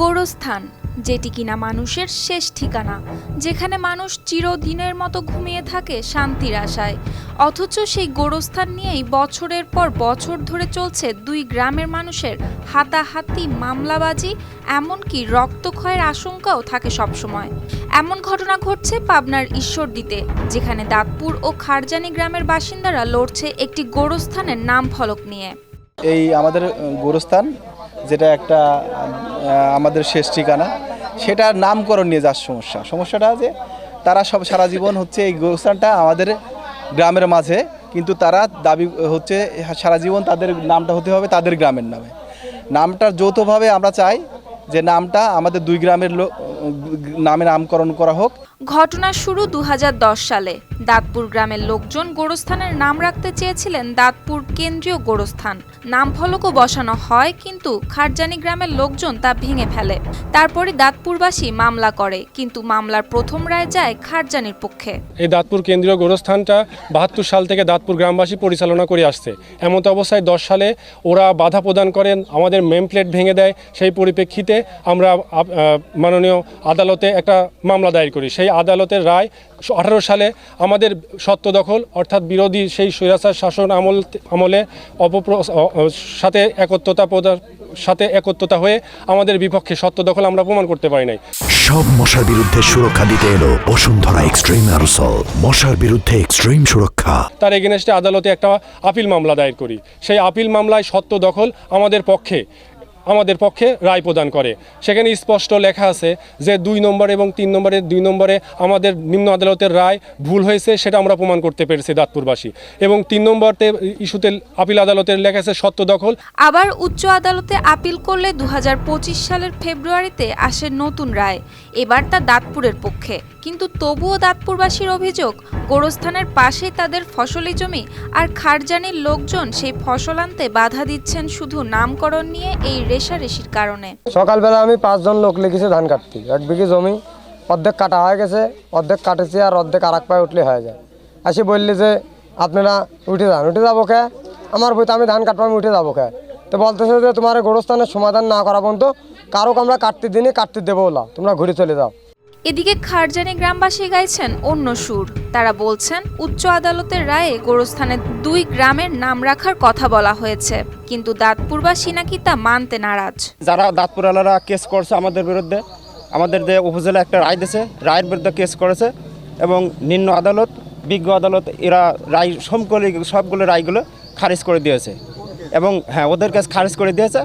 গোরস্থান, যেটি কিনা মানুষের শেষ ঠিকানা, যেখানে মানুষ চিরদিনের মতো ঘুমিয়ে থাকে শান্তির আশায়। অথচ সেই গোরস্থান নিয়েই বছরের পর বছর ধরে চলছে দুই গ্রামের মানুষের হাতাহাতি মামলাবাজি, এমনকি রক্তক্ষয়ের আশঙ্কাও থাকে সবসময়। এমন ঘটনা ঘটছে পাবনার ঈশ্বরদীতে, যেখানে দাঁতপুর ও খারজানি গ্রামের বাসিন্দারা লড়ছে একটি গোরস্থানের নাম ফলক নিয়ে। এই আমাদের গোরস্থান যেটা একটা আমাদের শেষ ঠিকানা, সেটার নামকরণ নিয়ে যার সমস্যা। সমস্যাটা যে তারা সব সারা জীবন হচ্ছে এই গোস্থানটা আমাদের গ্রামের মাঝে, কিন্তু তারা দাবি হচ্ছে সারা জীবন তাদের নামটা হতে হবে তাদের গ্রামের নামে। নামটা যৌথভাবে আমরা চাই যে নামটা আমাদের দুই গ্রামের লো- নামে নামকরণ করা হোক। ঘটনা শুরু দু হাজার দশ সালে। দাঁতপুর গ্রামের লোকজন গোরস্থানের নাম রাখতে চেয়েছিলেন দাঁতপুর কেন্দ্রীয় গোরস্থান। নাম ফলকও বসানো হয়, কিন্তু খারজানি গ্রামের লোকজন তা ভেঙে ফেলে। তারপরে দাঁতপুরবাসী মামলা করে, কিন্তু মামলার প্রথম রায় যায় খারজানির পক্ষে। এই দাঁতপুর কেন্দ্রীয় গোরস্থানটা বাহাত্তর সাল থেকে দাঁতপুর গ্রামবাসী পরিচালনা করে আসছে। এমত অবস্থায় দশ সালে ওরা বাধা প্রদান করেন, আমাদের মেম প্লেট ভেঙে দেয়, সেই পরিপ্রেক্ষিতে আমরা মাননীয় আদালতে একটা মামলা দায়ের করি। সেই আদালতের রায় আঠারো সালে আমাদের সত্য দখল অর্থাৎ বিরোধী সেই স্বৈরাচার শাসন আমল আমলে অপপ্র সাথে একত্রতা প্রদান সাথে একত্রতা হয়ে আমাদের বিপক্ষে সত্য দখল আমরা প্রমাণ করতে পারি নাই। সব মশার বিরুদ্ধে সুরক্ষা দিতে এলো বসুন্ধরা এক্সট্রিম অ্যারোসল। মশার বিরুদ্ধে এক্সট্রিম সুরক্ষা। তার এগেনস্টে আদালতে একটা আপিল মামলা দায়ের করি। সেই আপিল মামলায় সত্য দখল আমাদের পক্ষে। আমাদের পক্ষে রায় প্রদান করে। সেখানে স্পষ্ট লেখা আছে যে দুই নম্বর এবং তিন নম্বরের দুই নম্বরে আমাদের নিম্ন আদালতের রায় ভুল হয়েছে সেটা আমরা প্রমাণ করতে পেরেছি দাঁতপুরবাসী। এবং তিন নম্বরতে ইস্যুতে আপিল আদালতের লেখা আছে সত্য দখল। আবার উচ্চ আদালতে আপিল করলে দু হাজার পঁচিশ সালের ফেব্রুয়ারিতে আসে নতুন রায়। এবার তা দাঁতপুরের পক্ষে। কিন্তু তবুও দাঁতপুরবাসীর অভিযোগ, গোরস্থানের পাশেই তাদের ফসলি জমি আর খারজানির লোকজন সেই ফসল আনতে বাধা দিচ্ছেন শুধু নামকরণ নিয়ে এই রেশারেশির কারণে। সকালবেলা আমি পাঁচজন লোক লিখেছি ধান কাটতে। এক বিঘে জমি, অর্ধেক কাটা হয়ে গেছে, অর্ধেক কাটেছি আর অর্ধেক আর এক পায়ে উঠলে হয়ে যায়। আসি বললি যে, আপনারা উঠে যান। উঠে যাব কে? আমার বইতে আমি ধান কাটবো, আমি উঠে যাব কে? তো বলতেছে যে, তোমার গোরস্থানের সমাধান না করা পর্যন্ত কারও আমরা কাটতে দিনই কাটতে দেবো না তোমরা ঘুরে চলে যাও। এদিকে খারজানি গ্রামবাসী গাইছেন অন্য সুর। তারা বলছেন উচ্চ আদালতের রায়ে গোরস্থানের দুই গ্রামের নাম রাখার কথা বলা হয়েছে। কিন্তু দাঁতপুরবাসী নাকি তা মানতে নারাজ। যারা দাঁতপুরালারা কেস করছে আমাদের বিরুদ্ধে আমাদের যে উপজেলা একটা রায় দিয়েছে রায়ের বিরুদ্ধে কেস করেছে এবং নিম্ন আদালত বিজ্ঞ আদালত এরা রায় সমকলি সবগুলো রায়গুলো খারিজ করে দিয়েছে। এবং হ্যাঁ ওদের কাছে খারিজ করে দিয়েছে।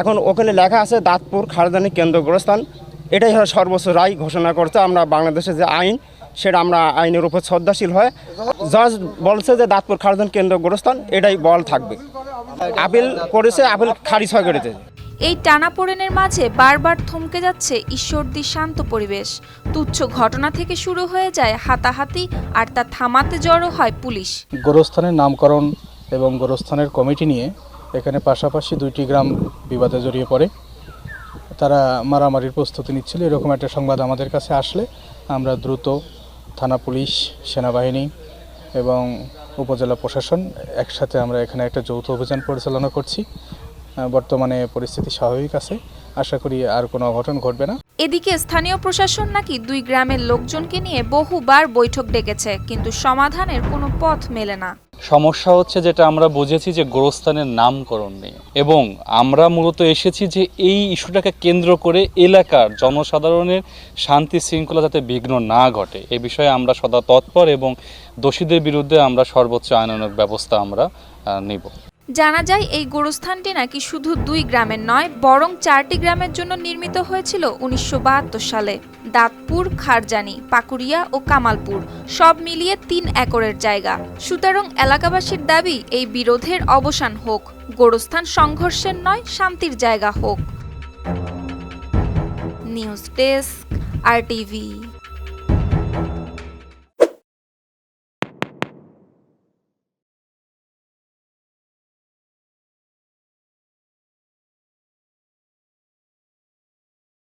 এখন ওখানে লেখা আছে দাঁতপুর খারদানি কেন্দ্রগ্রস্থান। এটাই হলো সর্বোচ্চ রায় ঘোষণা করছে আমরা বাংলাদেশের যে আইন সেটা আমরা আইনের উপর শ্রদ্ধাশীল হয় জজ বলছে যে দাঁতপুর খারদান কেন্দ্রগ্রস্থান এটাই বল থাকবে। আপিল করেছে আপিল খারিজ হয়ে করেছে এই টানাপোড়েনের মাঝে বারবার থমকে যাচ্ছে ঈশ্বরদী শান্ত পরিবেশ। তুচ্ছ ঘটনা থেকে শুরু হয়ে যায় হাতাহাতি আর তা থামাতে জড়ো হয় পুলিশ। গোরস্থানের নামকরণ এবং গোরস্থানের কমিটি নিয়ে এখানে পাশাপাশি দুইটি গ্রাম বিবাদে জড়িয়ে পড়ে। তারা মারামারির প্রস্তুতি নিচ্ছিল। এরকম একটা সংবাদ আমাদের কাছে আসলে আমরা দ্রুত থানা পুলিশ, সেনাবাহিনী এবং উপজেলা প্রশাসন একসাথে আমরা এখানে একটা যৌথ অভিযান পরিচালনা করছি। বর্তমানে পরিস্থিতি স্বাভাবিক আছে। আশা করি আর কোনো অঘটন ঘটবে না। এদিকে স্থানীয় প্রশাসন নাকি দুই গ্রামের লোকজনকে নিয়ে বহুবার বৈঠক ডেকেছে, কিন্তু সমাধানের কোনো পথ মেলে না। সমস্যা হচ্ছে যেটা আমরা বুঝেছি যে গোরস্থানের নামকরণ নিয়ে। এবং আমরা মূলত এসেছি যে এই ইস্যুটাকে কেন্দ্র করে এলাকার জনসাধারণের শান্তি শৃঙ্খলা যাতে বিঘ্ন না ঘটে। এ বিষয়ে আমরা সদা তৎপর এবং দোষীদের বিরুদ্ধে আমরা সর্বোচ্চ আইনানুগ ব্যবস্থা আমরা নিব। জানা যায় এই গোরস্থানটি নাকি শুধু দুই গ্রামের নয়, বরং চারটি গ্রামের জন্য নির্মিত হয়েছিল উনিশশো বাহাত্তর সালে। দাঁতপুর, খারজানি, পাকুড়িয়া ও কামালপুর। সব মিলিয়ে তিন একরের জায়গা। সুতরাং এলাকাবাসীর দাবি, এই বিরোধের অবসান হোক। গোরস্থান সংঘর্ষের নয়, শান্তির জায়গা হোক। News desk, R TV.